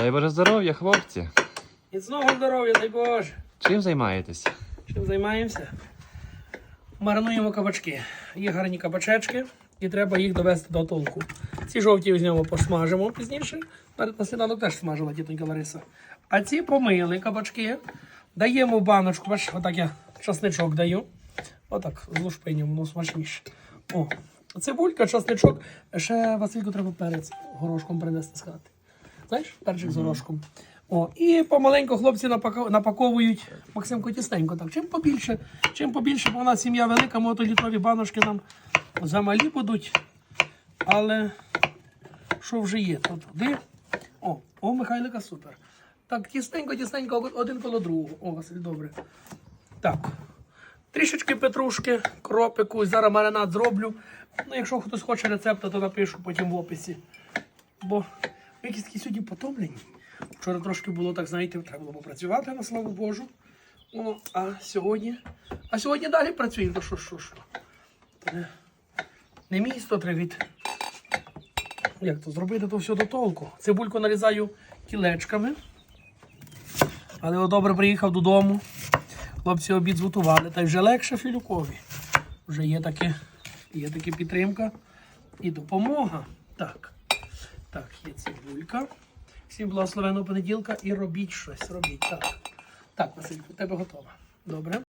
Дай Боже здоров'я, хлопці. Міцного здоров'я, дай Боже. Чим займаєтесь? Чим займаємося? Маринуємо кабачки. Є гарні кабачечки, і треба їх довести до толку. Ці жовті візьмемо, посмажимо пізніше. Перед на сніданок теж смажила тітонька Лариса. А ці помили кабачки. Даємо в баночку, бачиш, отак я часничок даю. Отак, з лушпинем, воно смачніше. О, цибулька, часничок. Ще Васильку треба перець горошком принести з хати. Знаєш, перчик з горошком. О, і помаленьку хлопці напаковують Максимко тісненько. Так. Чим побільше, чим побільше, бо у нас сім'я велика, мотолітрові баночки нам замалі будуть. Але що вже є? То туди. О, о, Михайлика супер. Так, тісненько, тісненько, один коло другого. О, Василь, добре. Так. Трішечки петрушки, кропику, зараз маринад зроблю. Ну, якщо хтось хоче рецепт, то напишу потім в описі. Бо ми якісь такі сьогодні потомлені. Вчора трошки було так, знаєте, треба було попрацювати на славу Божу. О, а сьогодні. А сьогодні далі працюємо, то що, що, що. То не, місто треба. Як то зробити то все до толку? Цибульку нарізаю кілечками. Але добре приїхав додому. Хлопці обід зготували, та й вже легше Філюкові. Вже є таке, є таке підтримка і допомога. Так. Так, є цибулька. Всім благословеного понеділка і робіть щось. Робіть. Так. Так, Василь, у тебе готово. Добре.